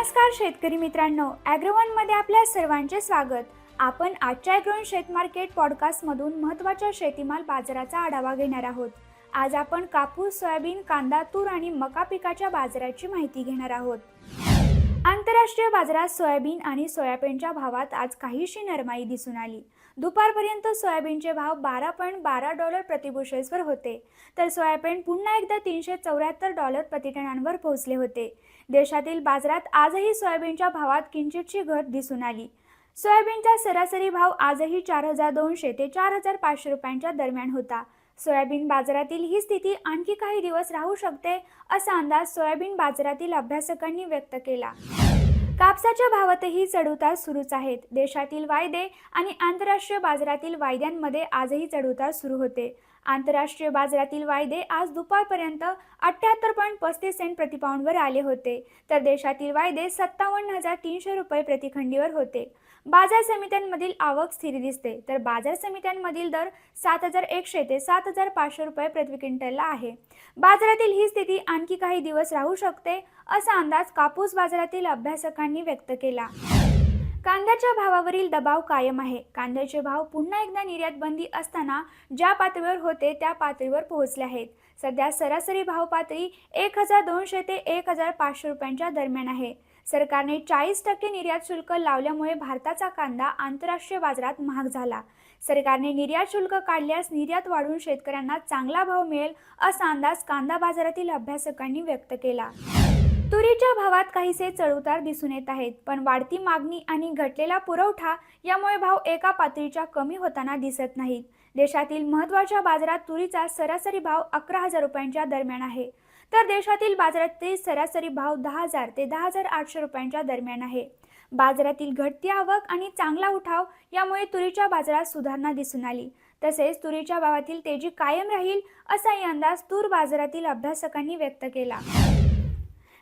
नमस्कार शेतकरी मित्रांनो ॲग्रोवनमध्ये आपल्या सर्वांचे स्वागत. आपण आजच्या ॲग्रोवन शेत मार्केट पॉडकास्टमधून महत्त्वाच्या शेतीमाल बाजाराचा आढावा घेणार आहोत. आज आपण कापूस सोयाबीन कांदा तूर आणि मका पिकाच्या बाजाराची माहिती घेणार आहोत. आंतरराष्ट्रीय बाजारात सोयाबीन आणि सोयाबीनच्या भावात आज काहीशी नरमाई दिसून आली. दुपारपर्यंत सोयाबीनचे भाव बारा पॉईंट बारा डॉलर प्रतिबुशेसवर होते. तर सोयाबीन पुन्हा एकदा तीनशे चौऱ्याहत्तर डॉलर प्रतिटनांवर पोहोचले होते. देशातील बाजारात आजही सोयाबीनच्या भावात किंचितची घट दिसून आली. सोयाबीनचा सरासरी भाव आजही चार हजार दोनशे ते चार हजार पाचशे रुपयांच्या दरम्यान होता. सोयाबीन बाजारातील ही स्थिती आणखी काही दिवस राहू शकते असा अंदाज सोयाबीन बाजारातील अभ्यासकांनी व्यक्त केला. कापसाच्या भावातही चढउतार सुरूच आहेत. देशातील वायदे आणि आंतरराष्ट्रीय बाजारातील वायद्यांमध्ये आजही चढउतार सुरू होते. आंतरराष्ट्रीय बाजारातील वायदे आज दुपारपर्यंत अठ्ठ्याहत्तर पॉईंट पस्तीस सेंट प्रतिपाऊंडवर आले होते. तर देशातील वायदे सत्तावन्न हजार तीनशे रुपये प्रतिखंडीवर होते. बाजार समित्यांमधील आवक स्थिर दिसते. तर बाजार समित्यांमधील दर सात हजार एकशे ते सात हजार पाचशे रुपये प्रति क्विंटलला आहे. बाजारातील ही स्थिती आणखी काही दिवस राहू शकते असा अंदाज कापूस बाजारातील अभ्यासकांनी व्यक्त केला. कांद्याच्या भावावरील दबाव कायम आहे. कांद्याचे भाव पुन्हा एकदा निर्यात बंदी असताना ज्या पातळीवर होते त्या पातळीवर पोहोचले आहेत. सध्या सरासरी भाव पातळी एक हजार दोनशे ते एक हजार पाचशे रुपयांच्या दरम्यान आहे. सरकारने चाळीस टक्के निर्यात शुल्क लावल्यामुळे भारताचा कांदा आंतरराष्ट्रीय बाजारात महाग झाला. सरकारने निर्यात शुल्क काढल्यास निर्यात वाढून शेतकऱ्यांना चांगला भाव मिळेल असा अंदाज कांदा बाजारातील अभ्यासकांनी व्यक्त केला. तुरीच्या भावात काहीसे चढउतार दिसून येत आहेत पण वाढती मागणी आणि घटलेला पुरवठा यामुळे भाव एका पातळीच्या कमी होताना दिसत नाहीत. देशातील महत्त्वाच्या बाजारात तुरीचा सरासरी भाव अकरा हजार रुपयांच्या दरम्यान आहे. तर देशातील बाजारातील सरासरी भाव दहा हजार ते दहा हजार आठशे रुपयांच्या दरम्यान आहे. बाजारातील घटती आवक आणि चांगला उठाव यामुळे तुरीच्या बाजारात सुधारणा दिसून आली. तसेच तुरीच्या भावातील तेजी कायम राहील असाही अंदाज तूर बाजारातील अभ्यासकांनी व्यक्त केला.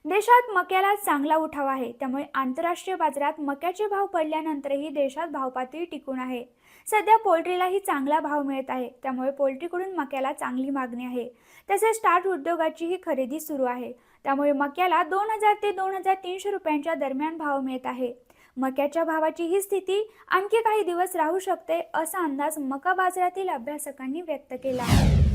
देशात मक्याला चांगला उठाव आहे. त्यामुळे आंतरराष्ट्रीय बाजारात मक्याचे भाव पडल्यानंतरही देशात भावपातळी टिकून आहे. सध्या पोल्ट्रीलाही चांगला भाव मिळत आहे. त्यामुळे पोल्ट्रीकडून मक्याला चांगली मागणी आहे. तसेच स्टार्ट उद्योगाचीही खरेदी सुरू आहे. त्यामुळे मक्याला दोन हजार ते दोन हजार तीनशे रुपयांच्या दरम्यान भाव मिळत आहे. मक्याच्या भावाची ही स्थिती आणखी काही दिवस राहू शकते असा अंदाज मका बाजारातील अभ्यासकांनी व्यक्त केला आहे.